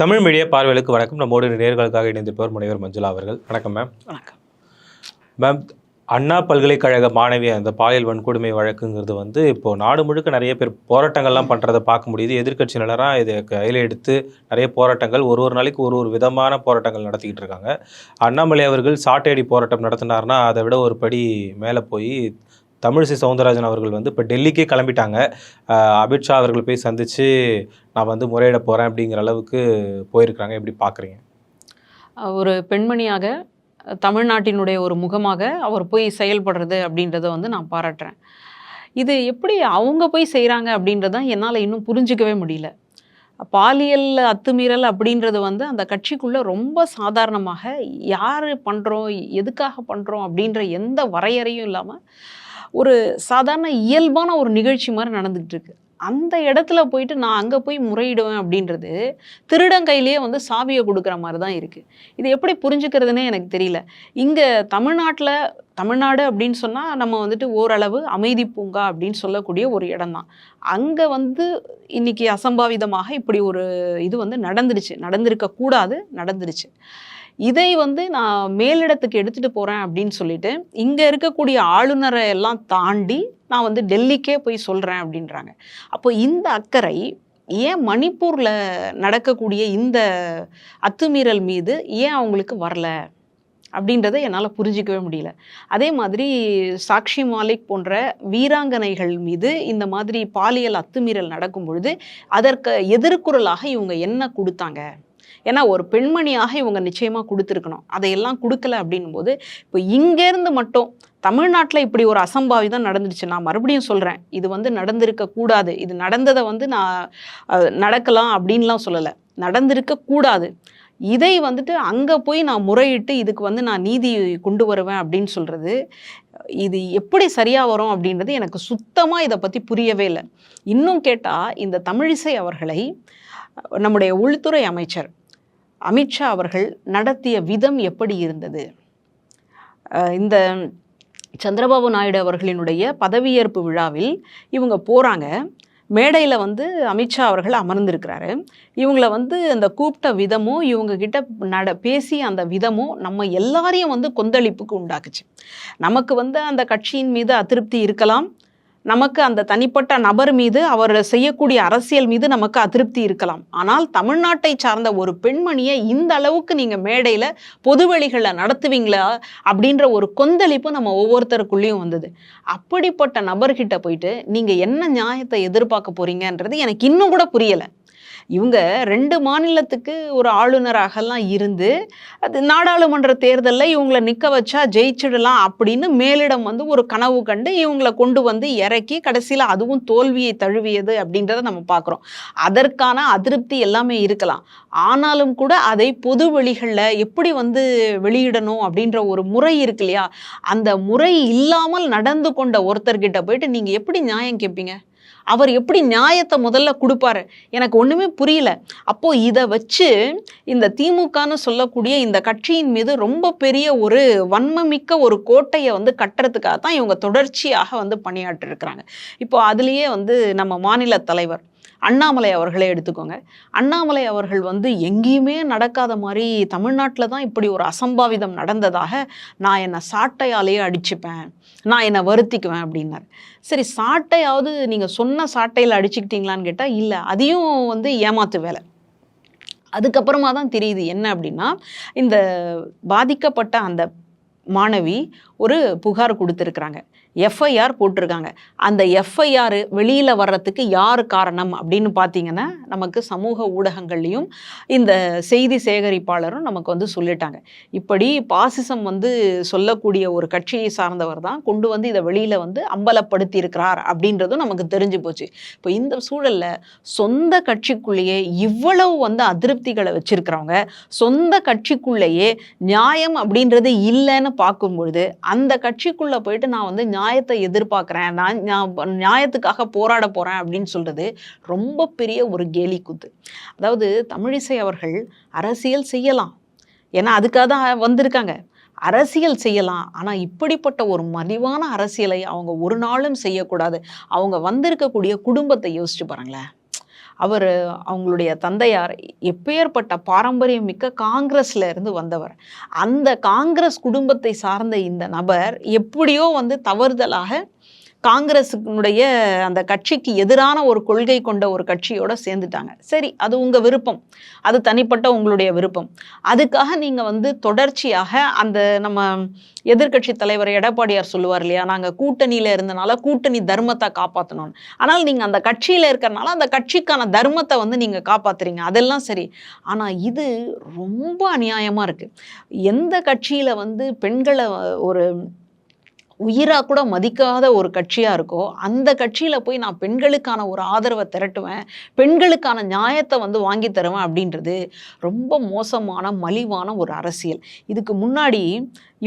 Tamil media பார்வைகளுக்கு வணக்கம். நம்மோடு நேர்களுக்காக இணைந்திருப்பவர் முனைவர் மஞ்சுளா அவர்கள். வணக்கம் மேம் வணக்கம். மேம் அண்ணா பல்கலைக்கழக மாணவி அந்த பாலியல் வன்கொடுமை வழக்குங்கிறது வந்து இப்போ நாடு முழுக்க நிறைய பேர் போராட்டங்கள்லாம் பண்ணுறதை பார்க்க முடியுது. எதிர்க்கட்சியினராக இதை கையில் எடுத்து நிறைய போராட்டங்கள் ஒரு ஒரு நாளைக்கு ஒரு ஒரு விதமான போராட்டங்கள் நடத்திக்கிட்டு இருக்காங்க. அண்ணாமலை அவர்கள் சாட்டையடி போராட்டம் நடத்தினார்னா அதை விட ஒரு படி மேலே போய் தமிழிசை சவுந்தரராஜன் அவர்கள் வந்து இப்போ டெல்லிக்கே கிளம்பிட்டாங்க. அமித்ஷா அவர்கள் போய் சந்தித்து நான் வந்து முறையிட போகிறேன் அப்படிங்கிற அளவுக்கு போயிருக்கிறாங்க. எப்படி பார்க்குறீங்க ஒரு பெண்மணியாக தமிழ்நாட்டினுடைய ஒரு முகமாக அவர் போய் செயல்படுறது அப்படின்றத வந்து நான் பாராட்டுறேன். இது எப்படி அவங்க போய் செய்கிறாங்க அப்படின்றத என்னால் இன்னும் புரிஞ்சிக்கவே முடியல. பாலியல் அத்துமீறல் அப்படின்றது வந்து அந்த கட்சிக்குள்ளே ரொம்ப சாதாரணமாக யார் பண்ணுறோம் எதுக்காக பண்ணுறோம் அப்படின்ற எந்த வரையறையும் இல்லாமல் ஒரு சாதாரண இயல்பான ஒரு நிகழ்ச்சி மாதிரி நடந்துகிட்டு இருக்கு. அந்த இடத்துல போயிட்டு நான் அங்கே போய் முறையிடுவேன் அப்படின்றது திருடன் கையிலேயே வந்து சாவியை கொடுக்குற மாதிரி தான் இருக்குது இது எப்படி புரிஞ்சுக்கிறதுனே எனக்கு தெரியல. இங்கே தமிழ்நாட்டில் தமிழ்நாடு அப்படின்னு சொன்னால் நம்ம வந்துட்டு ஓரளவு அமைதி பூங்கா அப்படின்னு சொல்லக்கூடிய ஒரு இடம்தான் அங்கே வந்து இன்னைக்கு அசம்பாவிதமாக இப்படி ஒரு இது வந்து நடந்துருச்சு. நடந்திருக்கக்கூடாது நடந்துருச்சு. இதை வந்து நான் மேலிடத்துக்கு எடுத்துகிட்டு போகிறேன் அப்படின்னு சொல்லிட்டு இங்கே இருக்கக்கூடிய ஆளுநரை எல்லாம் தாண்டி நான் வந்து டெல்லிக்கே போய் சொல்கிறேன் அப்படின்றாங்க. அப்போ இந்த அக்கறை ஏன் மணிப்பூரில் நடக்கக்கூடிய இந்த அத்துமீறல் மீது ஏன் அவங்களுக்கு வரல? அப்படின்றத என்னால் புரிஞ்சிக்கவே முடியல. அதே மாதிரி சாக்ஷி மாலிக் போன்ற வீராங்கனைகள் மீது இந்த மாதிரி பாலியல் அத்துமீறல் நடக்கும் பொழுது அதற்கு எதிர்குரலாக இவங்க என்ன கொடுத்தாங்க? ஏன்னா ஒரு பெண்மணியாக இவங்க நிச்சயமாக கொடுத்துருக்கணும். அதையெல்லாம் கொடுக்கல அப்படின்னும் போது இப்போ இங்கேருந்து மட்டும் தமிழ்நாட்டில் இப்படி ஒரு அசம்பாவிதம் நடந்துடுச்சு நான் மறுபடியும் சொல்கிறேன் இது வந்து நடந்திருக்க கூடாது. இது நடந்ததை வந்து நான் நடக்கலாம் அப்படின்லாம் சொல்லலை. நடந்திருக்க கூடாது. இதை வந்துட்டு அங்கே போய் நான் முறையிட்டு இதுக்கு வந்து நான் நீதி கொண்டு வருவேன் அப்படின்னு சொல்கிறது இது எப்படி சரியாக வரும் அப்படின்றது எனக்கு சுத்தமாக இதை பற்றி புரியவே இல்லை. இன்னும் கேட்டால் இந்த தமிழிசை அவர்களை நம்முடைய உள்துறை அமைச்சர் அமித்ஷா அவர்கள் நடத்திய விதம் எப்படி இருந்தது? இந்த சந்திரபாபு நாயுடு அவர்களினுடைய பதவியேற்பு விழாவில் இவங்க போகிறாங்க மேடையில் வந்து அமித்ஷா அவர்கள் அமர்ந்திருக்கிறாரு. இவங்கள வந்து அந்த கூப்பிட்ட விதமும் இவங்க கிட்ட நட பேசி அந்த விதமும் நம்ம எல்லாரையும் வந்து கொந்தளிப்புக்கு உண்டாக்குச்சு. நமக்கு வந்து அந்த கட்சியின் மீது அதிருப்தி இருக்கலாம். நமக்கு அந்த தனிப்பட்ட நபர் மீது அவர் செய்யக்கூடிய அரசியல் மீது நமக்கு அதிருப்தி இருக்கலாம். ஆனால் தமிழ்நாட்டை சார்ந்த ஒரு பெண்மணியை இந்த அளவுக்கு நீங்கள் மேடையில் பொதுவெளிகளில் நடத்துவீங்களா அப்படின்ற ஒரு கொந்தளிப்பு நம்ம ஒவ்வொருத்தருக்குள்ளேயும் வந்தது. அப்படிப்பட்ட நபர்கிட்ட போயிட்டு நீங்கள் என்ன நியாயத்தை எதிர்பார்க்க போறீங்கன்றது எனக்கு இன்னும் கூட புரியலை. இவங்க ரெண்டு மாநிலத்துக்கு ஒரு ஆளுநராகலாம் இருந்து அது நாடாளுமன்ற தேர்தலில் இவங்களை நிற்க வச்சா ஜெயிச்சிடலாம் அப்படின்னு மேலிடம் வந்து ஒரு கனவு கண்டு இவங்களை கொண்டு வந்து இறக்கி கடைசியில் அதுவும் தோல்வியை தழுவியது அப்படின்றத நம்ம பார்க்குறோம் அதற்கான அதிருப்தி எல்லாமே இருக்கலாம். ஆனாலும் கூட அதை பொது வெளிகளில் எப்படி வந்து வெளியிடணும் அப்படின்ற ஒரு முறை இருக்கு இல்லையா? அந்த முறை இல்லாமல் நடந்து கொண்ட ஒருத்தர்கிட்ட போயிட்டு நீங்கள் எப்படி நியாயம் கேட்பீங்க அவர் எப்படி நியாயத்தை முதல்ல கொடுப்பாரு? எனக்கு ஒன்றுமே புரியல. அப்போது இதை வச்சு இந்த திமுகன்னு சொல்லக்கூடிய இந்த கட்சியின் மீது ரொம்ப பெரிய ஒரு வன்மமிக்க ஒரு கோட்டையை வந்து கட்டுறதுக்காக தான் இவங்க தொடர்ச்சியாக வந்து பணியாற்றிருக்கிறாங்க. இப்போ அதுலேயே வந்து நம்ம மாநில தலைவர் அண்ணாமலை அவர்களே எடுத்துக்கோங்க. அண்ணாமலை அவர்கள் வந்து எங்கேயுமே நடக்காத மாதிரி தமிழ்நாட்டில் தான் இப்படி ஒரு அசம்பாவிதம் நடந்ததாக நான் என்னை சாட்டையாலேயே அடிச்சுப்பேன் நான் என்னை வருத்திக்குவேன் அப்படின்னார். சரி சாட்டையாவது நீங்கள் சொன்ன சாட்டையில் அடிச்சுக்கிட்டீங்களான்னு கேட்டால் இல்லை அதையும் வந்து ஏமாத்து வேலை. அதுக்கப்புறமா தான் தெரியுது என்ன அப்படின்னா இந்த பாதிக்கப்பட்ட அந்த மாணவி ஒரு புகார் கொடுத்துருக்குறாங்க. எஃப்ஐஆர் போட்டிருக்காங்க. அந்த எஃப்ஐஆர் வெளியில் வர்றதுக்கு யார் காரணம் அப்படின்னு பார்த்தீங்கன்னா நமக்கு சமூக ஊடகங்கள்லேயும் இந்த செய்தி சேகரிப்பாளரும் நமக்கு வந்து சொல்லிட்டாங்க. இப்படி பாசிசம் வந்து சொல்லக்கூடிய ஒரு கட்சியை சார்ந்தவர் தான் கொண்டு வந்து இதை வெளியில் வந்து அம்பலப்படுத்தி இருக்கிறார் அப்படின்றதும் நமக்கு தெரிஞ்சு போச்சு. இப்போ இந்த சூழலில் சொந்த கட்சிக்குள்ளேயே இவ்வளவு வந்து அதிருப்திகளை வச்சிருக்கிறவங்க சொந்த கட்சிக்குள்ளேயே நியாயம் அப்படின்றது இல்லைன்னு பார்க்கும்பொழுது அந்த கட்சிக்குள்ளே போயிட்டு நான் வந்து நியாயத்தை எதிர்பார்க்குறேன். நான் நான் நியாயத்துக்காக போராட போகிறேன் அப்படின்னு சொல்கிறது ரொம்ப பெரிய ஒரு கேலி குத்து. அதாவது தமிழிசை அவர்கள் அரசியல் செய்யலாம். ஏன்னா அதுக்காக தான் வந்திருக்காங்க. அரசியல் செய்யலாம். ஆனால் இப்படிப்பட்ட ஒரு மலிவான அரசியலை அவங்க ஒரு நாளும் செய்யக்கூடாது. அவங்க வந்திருக்கக்கூடிய குடும்பத்தை யோசிச்சு பாருங்களேன். அவர் அவங்களுடைய தந்தையார் எப்பேற்பட்ட பாரம்பரியம் மிக்க காங்கிரஸ்ல இருந்து வந்தவர். அந்த காங்கிரஸ் குடும்பத்தை சார்ந்த இந்த நபர் எப்படியோ வந்து தவறுதலாக காங்கிரஸுடைய அந்த கட்சிக்கு எதிரான ஒரு கொள்கை கொண்ட ஒரு கட்சியோட சேர்ந்துட்டாங்க. சரி அது உங்க விருப்பம். அது தனிப்பட்ட உங்களுடைய விருப்பம். அதுக்காக நீங்க வந்து தொடர்ச்சியாக அந்த நம்ம எதிர்க்கட்சி தலைவர் எடப்பாடியார் சொல்லுவார் இல்லையா நாங்கள் கூட்டணியில் இருந்தனால கூட்டணி தர்மத்தை காப்பாற்றணும் ஆனால் நீங்கள் அந்த கட்சியில் இருக்கிறனால அந்த கட்சிக்கான தர்மத்தை வந்து நீங்கள் காப்பாத்துறீங்க. அதெல்லாம் சரி. ஆனால் இது ரொம்ப அநியாயமாக இருக்குது எந்த கட்சியில் வந்து பெண்களை ஒரு உயிராக கூட மதிக்காத ஒரு கட்சியாக இருக்கோ அந்த கட்சியில் போய் நான் பெண்களுக்கான ஒரு ஆதரவை திரட்டுவேன் பெண்களுக்கான நியாயத்தை வந்து வாங்கி தருவேன் அப்படின்றது ரொம்ப மோசமான மலிவான ஒரு அரசியல். இதுக்கு முன்னாடி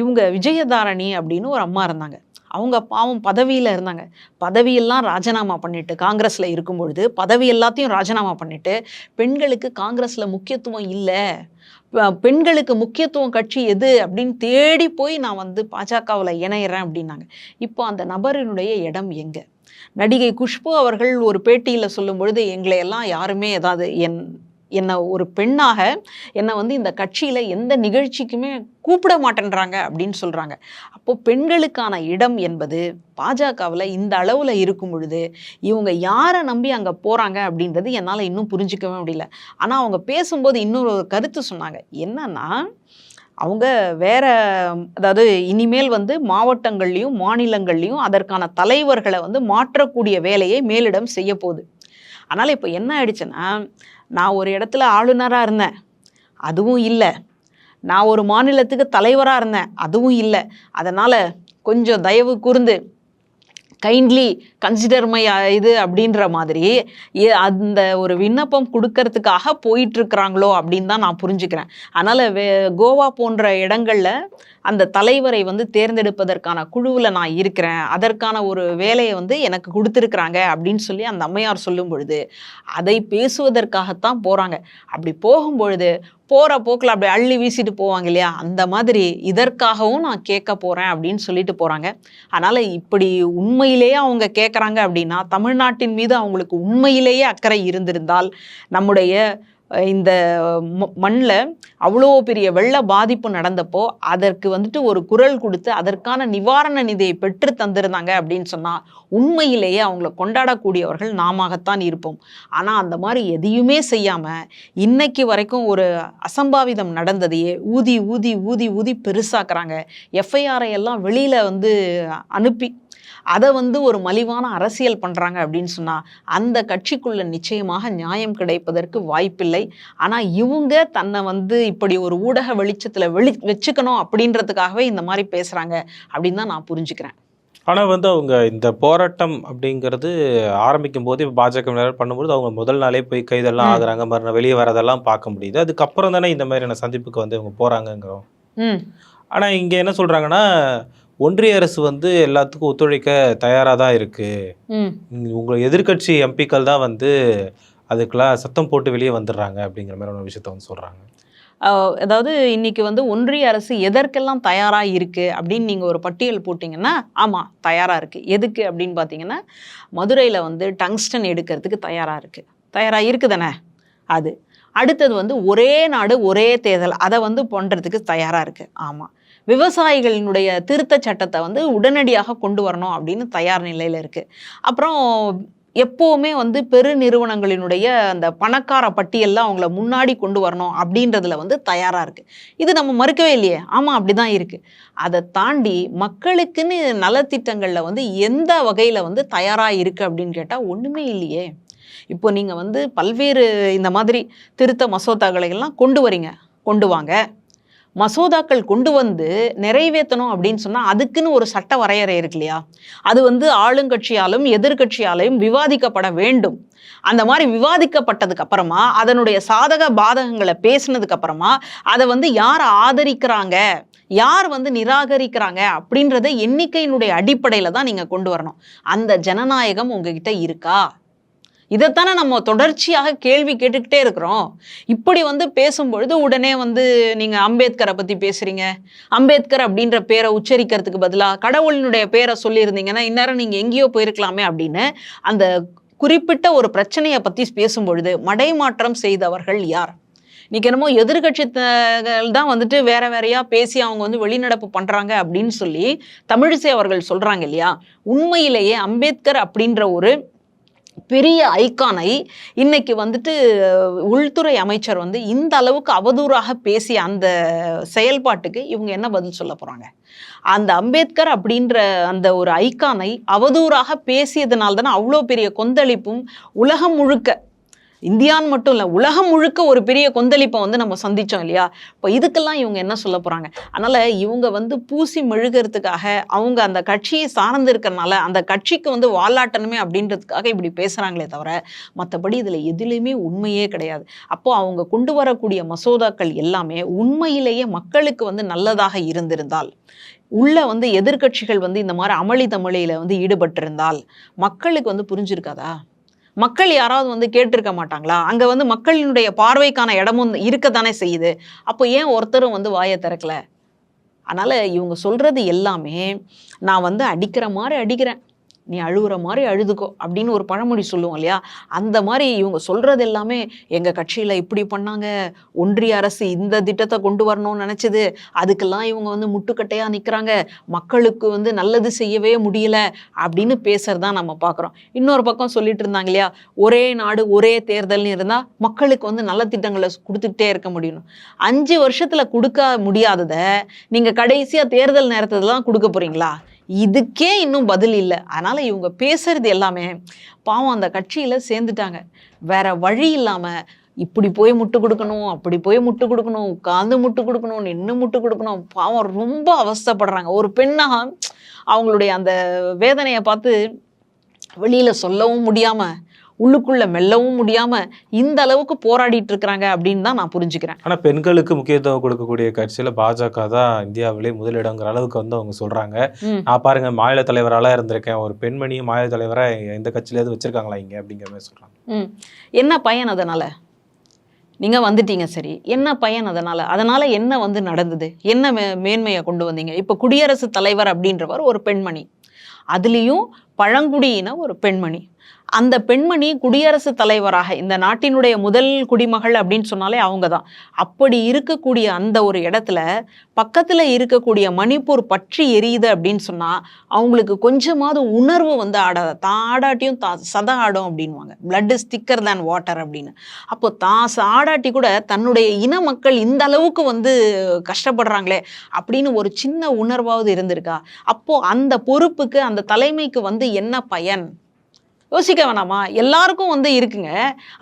இவங்க விஜயதாரணி அப்படின்னு ஒரு அம்மா இருந்தாங்க. அவங்க பாவம் பதவியில் இருந்தாங்க. பதவியெல்லாம் ராஜினாமா பண்ணிட்டு காங்கிரஸில் இருக்கும் பொழுது பதவி எல்லாத்தையும் ராஜினாமா பண்ணிட்டு பெண்களுக்கு காங்கிரஸில் முக்கியத்துவம் இல்லை பெண்களுக்கு முக்கியத்துவம் கட்சி எது அப்படின்னு தேடி போய் நான் வந்து பாஜகவில் இணையிறேன் அப்படின்னாங்க. இப்போ அந்த நபரினுடைய இடம் எங்கே? நடிகை குஷ்பு அவர்கள் ஒரு பேட்டியில் சொல்லும் பொழுது எங்களை எல்லாம் யாருமே ஏதாவது என் என்னை ஒரு பெண்ணாக என்னை வந்து இந்த கட்சியில் எந்த நிகழ்ச்சிக்குமே கூப்பிட மாட்டேன்றாங்க அப்படின்னு சொல்கிறாங்க அப்போது பெண்களுக்கான இடம் என்பது பாஜகவில் இந்த அளவில் இருக்கும் பொழுது இவங்க யாரை நம்பி அங்கே போகிறாங்க அப்படின்றது என்னால் இன்னும் புரிஞ்சிக்கவே முடியல. ஆனால் அவங்க பேசும்போது இன்னொரு கருத்து சொன்னாங்க. என்னன்னா அவங்க வேற அதாவது இனிமேல் வந்து மாவட்டங்கள்லையும் மாநிலங்கள்லையும் அதற்கான தலைவர்களை வந்து மாற்றக்கூடிய வேலையை மேலிடம் செய்ய போகுது அதனால் இப்போ என்ன ஆயிடுச்சுன்னா நான் ஒரு இடத்துல ஆளுநராக இருந்தேன் அதுவும் இல்லை. நான் ஒரு மாநிலத்துக்கு தலைவராக இருந்தேன் அதுவும் இல்லை. அதனால் கொஞ்சம் தயவு கூர்ந்து கைண்ட்லி கன்சிடர் மை இது அப்படின்ற மாதிரி ஏ- அந்த ஒரு விண்ணப்பம் கொடுக்கறதுக்காக போயிட்டு இருக்கிறாங்களோ அப்படின்னு தான் நான் புரிஞ்சுக்கிறேன். அதனால் வே கோவா போன்ற இடங்களில் அந்த தலைவரை வந்து தேர்ந்தெடுப்பதற்கான குழுவில் நான் இருக்கிறேன். அதற்கான ஒரு வேலையை வந்து எனக்கு கொடுத்துருக்குறாங்க அப்படின்னு சொல்லி அந்த அம்மையார் சொல்லும் பொழுது அதை பேசுவதற்காகத்தான் போகிறாங்க அப்படி போகும் பொழுது போகிற போக்கில் அப்படி அள்ளி வீசிட்டு போவாங்க இல்லையா? அந்த மாதிரி இதற்காகவும் நான் கேட்க போகிறேன் அப்படின்னு சொல்லிட்டு போகிறாங்க அதனால் இப்படி உண்மையிலேயே அவங்க கேட்குறாங்க அப்படின்னா தமிழ்நாட்டின் மீது அவங்களுக்கு உண்மையிலேயே அக்கறை இருந்திருந்தால் நம்முடைய இந்த மண்ணில் அவ்வளோ பெரிய வெள்ள பாதிப்பு நடந்தப்போ அதற்கு வந்துட்டு ஒரு குரல் கொடுத்து அதற்கான நிவாரண நிதியை பெற்று தந்திருந்தாங்க அப்படின்னு சொன்னால் உண்மையிலேயே அவங்கள கொண்டாடக்கூடியவர்கள் நாமத்தான் இருப்போம். ஆனால் அந்த மாதிரி எதையுமே செய்யாமல் இன்னைக்கு வரைக்கும் ஒரு அசம்பாவிதம் நடந்ததையே ஊதி ஊதி ஊதி ஊதி பெருசாக்குறாங்க. எஃப்ஐஆரை எல்லாம் வெளியில் வந்து அனுப்பி அதை வந்து ஒரு மலிவான அரசியல் பண்ணுறாங்க அப்படின்னு சொன்னால் அந்த கட்சிக்குள்ள நிச்சயமாக நியாயம் கிடைப்பதற்கு வாய்ப்பில்லை. ஆனால் இவங்க தன்னை வந்து இப்படி ஒரு ஊடக வெளிச்சத்தில் வெளி வச்சுக்கணும் அப்படின்றதுக்காகவே இந்த மாதிரி பேசுகிறாங்க அப்படின்னு தான் நான் புரிஞ்சுக்கிறேன். ஆனா வந்து அவங்க இந்த போராட்டம் அப்படிங்கிறது ஆரம்பிக்கும் போது இப்போ பாஜக பண்ணும்போது அவங்க முதல் நாளே போய் கைதெல்லாம். ஆகுறாங்க மறுநாள் வெளியே வரதெல்லாம் பார்க்க முடியுது. அதுக்கப்புறம் தானே இந்த மாதிரியான சந்திப்புக்கு வந்து இவங்க போறாங்கங்கிறோம். ம். ஆனா இங்க என்ன சொல்றாங்கன்னா ஒன்றிய அரசு வந்து எல்லாத்துக்கும் ஒத்துழைக்க தயாரா தான் இருக்கு. ம். உங்க- உங்க எதிர்க்கட்சி எம்பிக்கள் தான் வந்து அதுக்கெல்லாம் சத்தம் போட்டு வெளியே வந்துடுறாங்க அப்படிங்கிற மாதிரி ஒரு விஷயத்த வந்து சொல்றாங்க. அஹ் அதாவது இன்னைக்கு வந்து ஒன்றிய அரசு எதற்கெல்லாம் தயாராக இருக்கு அப்படின்னு நீங்கள் ஒரு பட்டியல் போட்டிங்கன்னா ஆமாம் தயாராக இருக்கு. எதுக்கு அப்படின்னு பார்த்தீங்கன்னா மதுரையில் வந்து டங்ஸ்டன் எடுக்கிறதுக்கு தயாராக இருக்கு. தயாராக இருக்குதானே? அது. அடுத்தது வந்து ஒரே நாடு ஒரே தேர்தல். அதை வந்து பண்ணுறதுக்கு தயாராக இருக்கு. ஆமாம் விவசாயிகளினுடைய திருத்த சட்டத்தை வந்து உடனடியாக கொண்டு வரணும் அப்படின்னு தயார் நிலையில் இருக்குது அப்புறம் எப்போவுமே வந்து பெருநிறுவனங்களினுடைய அந்த பணக்கார பட்டியலில் அவங்கள முன்னாடி கொண்டு வரணும் அப்படின்றதுல வந்து தயாராக இருக்குது இது நம்ம மறுக்கவே இல்லையே. ஆமாம் அப்படி தான் இருக்குது அதை தாண்டி மக்களுக்குன்னு நலத்திட்டங்களில் வந்து எந்த வகையில் வந்து தயாராக இருக்குது அப்படின்னு கேட்டால் ஒன்றுமே இல்லையே. இப்போ நீங்கள் வந்து பல்வேறு இந்த மாதிரி திருத்த மசோதாக்களை எல்லாம் கொண்டு வரீங்க. கொண்டு வாங்க. மசோதாக்கள் கொண்டு வந்து நிறைவேற்றணும் அப்படின்னு சொன்னால் அதுக்குன்னு ஒரு சட்ட வரையறை இருக்கு இல்லையா? அது வந்து ஆளுங்கட்சியாலும் எதிர்கட்சியாலையும் விவாதிக்கப்பட வேண்டும். அந்த மாதிரி விவாதிக்கப்பட்டதுக்கு அப்புறமா அதனுடைய சாதக பாதகங்களை பேசினதுக்கு அப்புறமா அதை வந்து யார் ஆதரிக்கிறாங்க? யார் வந்து நிராகரிக்கிறாங்க? அப்படின்றத எண்ணிக்கையினுடைய அடிப்படையில் தான் நீங்கள் கொண்டு வரணும். அந்த ஜனநாயகம் உங்ககிட்ட இருக்கா? இதைத்தானே நம்ம தொடர்ச்சியாக கேள்வி கேட்டுக்கிட்டே இருக்கிறோம். இப்படி வந்து பேசும்பொழுது உடனே வந்து நீங்கள் அம்பேத்கரை பற்றி பேசுகிறீங்க அம்பேத்கர் அப்படின்ற பேரை உச்சரிக்கிறதுக்கு பதிலாக கடவுளினுடைய பேரை சொல்லியிருந்தீங்கன்னா இந்நேரம் நீங்கள் எங்கேயோ போயிருக்கலாமே அப்படின்னு அந்த குறிப்பிட்ட ஒரு பிரச்சனையை பற்றி பேசும்பொழுது மடைமாற்றம் செய்தவர்கள் யார்? இன்னைக்கு என்னமோ எதிர்கட்சி தான் வந்துட்டு வேற வேறையா பேசி அவங்க வந்து வெளிநடப்பு பண்றாங்க அப்படின்னு சொல்லி தமிழிசை அவர்கள் சொல்றாங்க இல்லையா? உண்மையிலேயே அம்பேத்கர் அப்படின்ற ஒரு பெரிய ஐக்கானை இன்னைக்கு வந்துட்டு உள்துறை அமைச்சர் வந்து இந்த அளவுக்கு அவதூறாக பேசிய அந்த செயல்பாட்டுக்கு இவங்க என்ன பதில் சொல்ல போறாங்க? அந்த அம்பேத்கர் அப்படின்ற அந்த ஒரு ஐக்கானை அவதூறாக பேசியதுனால தானே அவ்வளோ பெரிய கொந்தளிப்பும் உலகம் முழுக்க இந்தியான்னு மட்டும் இல்லை உலகம் முழுக்க ஒரு பெரிய கொந்தளிப்பை வந்து நம்ம சந்தித்தோம் இல்லையா? இப்போ இதுக்கெல்லாம் இவங்க என்ன சொல்ல போகிறாங்க அதனால் இவங்க வந்து பூசி மெழுகிறதுக்காக அவங்க அந்த கட்சியை சார்ந்து இருக்கிறனால அந்த கட்சிக்கு வந்து வாலாட்டணுமே அப்படின்றதுக்காக இப்படி பேசுகிறாங்களே தவிர மற்றபடி இதில் எதுலேயுமே உண்மையே கிடையாது. அப்போது அவங்க கொண்டு வரக்கூடிய மசோதாக்கள் எல்லாமே உண்மையிலேயே மக்களுக்கு வந்து நல்லதாக இருந்திருந்தால் உள்ள வந்து எதிர்க்கட்சிகள் வந்து இந்த மாதிரி அமளி தமிழையில் வந்து ஈடுபட்டிருந்தால் மக்களுக்கு வந்து புரிஞ்சிருக்காதா? மக்கள் யாராவது வந்து கேட்டிருக்க மாட்டாங்களா? அங்கே வந்து மக்களினுடைய பார்வைக்கான இடமும் இருக்க தானே செய்யுது. அப்போ ஏன் ஒருத்தரும் வந்து வாயை திறக்கல? அதனால் இவங்க சொல்கிறது எல்லாமே நான் வந்து அடிக்கிற மாதிரி அடிக்கிறேன். நீ அழுகுற மாதிரி அழுதுக்கோ அப்படின்னு ஒரு பழமொழி சொல்லுவோம் இல்லையா? அந்த மாதிரி இவங்க சொல்றது எல்லாமே எங்க கட்சியில இப்படி பண்ணாங்க ஒன்றிய அரசு இந்த திட்டத்தை கொண்டு வரணும்னு நினைச்சது அதுக்கெல்லாம் இவங்க வந்து முட்டுக்கட்டையா நிக்கிறாங்க மக்களுக்கு வந்து நல்லது செய்யவே முடியல அப்படின்னு பேசுறதா நம்ம பார்க்குறோம் இன்னொரு பக்கம் சொல்லிட்டு இருந்தாங்க இல்லையா? ஒரே நாடு ஒரே தேர்தல்னு இருந்தா மக்களுக்கு வந்து நல்ல திட்டங்களை கொடுத்துக்கிட்டே இருக்க முடியும் அஞ்சு வருஷத்துல கொடுக்க முடியாததை நீங்க கடைசியா தேர்தல் நேரத்துல தான் கொடுக்க போறீங்களா? இதுக்கே இன்னும் பதில் இல்லை. அதனால் இவங்க பேசுறது எல்லாமே பாவம் அந்த கட்சியில் சேர்ந்துட்டாங்க. வேற வழி இல்லாமல் இப்படி போய் முட்டு கொடுக்கணும் அப்படி போய் முட்டு கொடுக்கணும் உட்காந்து முட்டு கொடுக்கணும் நின்று முட்டு கொடுக்கணும் பாவம் ரொம்ப அவஸ்தப்படுறாங்க. ஒரு பெண்ணாக அவங்களுடைய அந்த வேதனையை பார்த்து வெளியில் சொல்லவும் முடியாமல் உள்ளுக்குள்ள மெல்லவும் முடியாம இந்த அளவுக்கு போராடிட்டு இருக்கிறாங்க அப்படின்னு தான் நான் புரிஞ்சுக்கிறேன். ஆனா பெண்களுக்கு முக்கியத்துவம் கொடுக்கக்கூடிய கட்சியில பாஜக தான் இந்தியாவிலே முதலிடங்கிற அளவுக்கு வந்து அவங்க சொல்றாங்க. நான் பாருங்க மாநில தலைவராலாம் இருந்திருக்கேன். ஒரு பெண்மணியும் மாநில தலைவரா எந்த கட்சியிலேயாவது வச்சிருக்காங்களா இங்க அப்படிங்கிற மாதிரி சொல்றாங்க. என்ன பயன் அதனால? நீங்க வந்துட்டீங்க சரி. என்ன பயன் அதனால? அதனால என்ன வந்து நடந்தது? என்ன மே மேன்மையை கொண்டு வந்தீங்க? இப்போ குடியரசுத் தலைவர் அப்படின்றவர் ஒரு பெண்மணி. அதுலேயும் பழங்குடியின ஒரு பெண்மணி. அந்த பெண்மணி குடியரசுத் தலைவராக இந்த நாட்டினுடைய முதல் குடிமகள் அப்படின்னு சொன்னாலே அவங்க தான் அப்படி இருக்கக்கூடிய அந்த ஒரு இடத்துல பக்கத்தில் இருக்கக்கூடிய மணிப்பூர் பற்றி எரியுது அப்படின்னு சொன்னால் அவங்களுக்கு கொஞ்சமாவது உணர்வு வந்து ஆடாத தான் ஆடாட்டியும் தா சத ஆடும் அப்படின்வாங்க பிளட் இஸ் திக்கர் தேன் வாட்டர் அப்படின்னு. அப்போ தான் ஆடாட்டி கூட தன்னுடைய இன மக்கள் இந்த அளவுக்கு வந்து கஷ்டப்படுறாங்களே அப்படின்னு ஒரு சின்ன உணர்வாவது இருந்திருக்கா? அப்போ அந்த பொறுப்புக்கு அந்த தலைமைக்கு வந்து என்ன பயன்? யோசிக்க வேணாமா? எல்லாருக்கும் வந்து இருக்குங்க.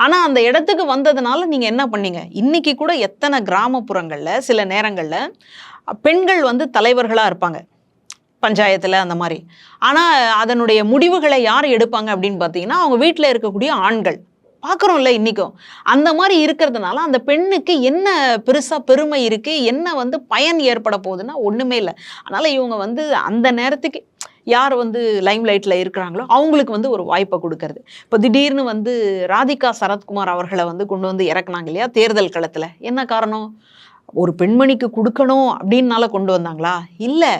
ஆனால் அந்த இடத்துக்கு வந்ததுனால நீங்கள் என்ன பண்ணீங்க? இன்னைக்கு கூட எத்தனை கிராமப்புறங்களில் சில நேரங்களில் பெண்கள் வந்து தலைவர்களாக இருப்பாங்க. பஞ்சாயத்தில் அந்த மாதிரி. ஆனால் அதனுடைய முடிவுகளை யார் எடுப்பாங்க அப்படின்னு பார்த்தீங்கன்னா அவங்க வீட்டில் இருக்கக்கூடிய ஆண்கள். பார்க்குறோம்ல இன்றைக்கும் அந்த மாதிரி இருக்கிறதுனால அந்த பெண்ணுக்கு என்ன பெருசாக பெருமை இருக்குது என்ன வந்து பயன் ஏற்பட போகுதுன்னா ஒன்றுமே இல்லை. அதனால் இவங்க வந்து அந்த நேரத்துக்கு யார் வந்து லைம் லைட்டில் இருக்கிறாங்களோ அவங்களுக்கு வந்து ஒரு வாய்ப்பை கொடுக்கறது. இப்போ திடீர்னு வந்து ராதிகா சரத்குமார் அவர்களை வந்து கொண்டு வந்து இறக்குனாங்க இல்லையா தேர்தல் களத்தில். என்ன காரணம்? ஒரு பெண்மணிக்கு கொடுக்கணும் அப்படின்னால கொண்டு வந்தாங்களா? இல்லை.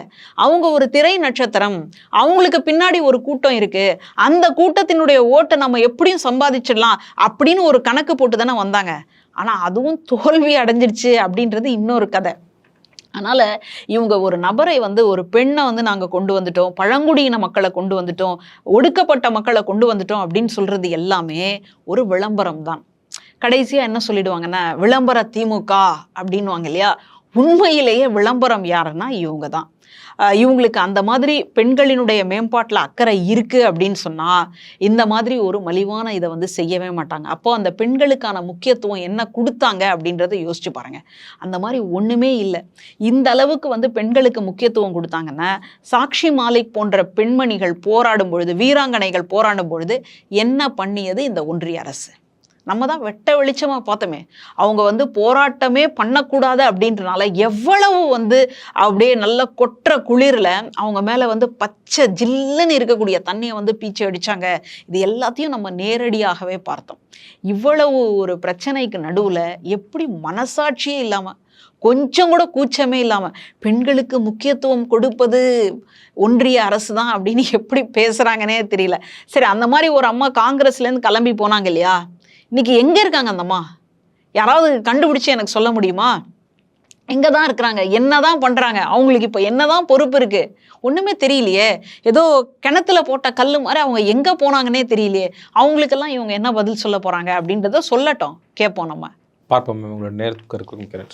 அவங்க ஒரு திரை நட்சத்திரம். அவங்களுக்கு பின்னாடி ஒரு கூட்டம் இருக்கு. அந்த கூட்டத்தினுடைய ஓட்டை நம்ம எப்படியும் சம்பாதிச்சிடலாம் அப்படின்னு ஒரு கணக்கு போட்டு தானே வந்தாங்க. ஆனால் அதுவும் தோல்வி அடைஞ்சிடுச்சு அப்படின்றது இன்னொரு கதை. அதனால் இவங்க ஒரு நபரை வந்து ஒரு பெண்ணை வந்து நாங்கள் கொண்டு வந்துட்டோம் பழங்குடியின மக்களை கொண்டு வந்துட்டோம் ஒடுக்கப்பட்ட மக்களை கொண்டு வந்துட்டோம் அப்படின்னு சொல்கிறது எல்லாமே ஒரு விளம்பரம் தான். கடைசியாக என்ன சொல்லிடுவாங்கன்னா விளம்பர திமுக அப்படின்வாங்க இல்லையா? உண்மையிலேயே விளம்பரம் யாருன்னா இவங்க தான். இவங்களுக்கு அந்த மாதிரி பெண்களினுடைய மேம்பாட்டில் அக்கறை இருக்குது அப்படின்னு சொன்னால் இந்த மாதிரி ஒரு மலிவான இதை வந்து செய்யவே மாட்டாங்க. அப்போ அந்த பெண்களுக்கான முக்கியத்துவம் என்ன கொடுத்தாங்க அப்படின்றத யோசிச்சு பாருங்க. அந்த மாதிரி ஒன்றுமே இல்லை. இந்த அளவுக்கு வந்து பெண்களுக்கு முக்கியத்துவம் கொடுத்தாங்கன்னா சாக்ஷி மாலிக் போன்ற பெண்மணிகள் போராடும் பொழுது வீராங்கனைகள் போராடும் பொழுது என்ன பண்ணியது இந்த ஒன்றிய அரசு? நம்ம தான் வெட்ட வெளிச்சமாக பார்த்தோமே. அவங்க வந்து போராட்டமே பண்ணக்கூடாது அப்படின்றனால எவ்வளவு வந்து அப்படியே நல்ல கொற்ற குளிரில் அவங்க மேலே வந்து பச்சை ஜில்லுன்னு இருக்கக்கூடிய தண்ணியை வந்து பீச்சை அடித்தாங்க இது எல்லாத்தையும் நம்ம நேரடியாகவே பார்த்தோம். இவ்வளவு ஒரு பிரச்சனைக்கு நடுவில் எப்படி மனசாட்சியே இல்லாமல் கொஞ்சம் கூட கூச்சமே இல்லாமல் பெண்களுக்கு முக்கியத்துவம் கொடுப்பது ஒன்றிய அரசு தான் அப்படின்னு எப்படி பேசுகிறாங்கன்னே தெரியல. சரி அந்த மாதிரி ஒரு அம்மா காங்கிரஸ்லேருந்து கிளம்பி போனாங்க இல்லையா? இன்னைக்கு எங்கே இருக்காங்க அந்த அம்மா? யாராவது கண்டுபிடிச்சு எனக்கு சொல்ல முடியுமா? எங்கே தான் இருக்கிறாங்க. என்ன தான் பண்ணுறாங்க அவங்களுக்கு இப்போ என்ன தான் பொறுப்பு இருக்குது ஒன்றுமே தெரியலையே. ஏதோ கிணத்துல போட்ட கல் மாதிரி அவங்க எங்கே போனாங்கன்னே தெரியலையே. அவங்களுக்கெல்லாம் இவங்க என்ன பதில் சொல்ல போகிறாங்க அப்படின்றத சொல்லட்டும். கேட்போம் நம்ம. பார்ப்போம். உங்களோட நேரத்துக்கு இருக்கிற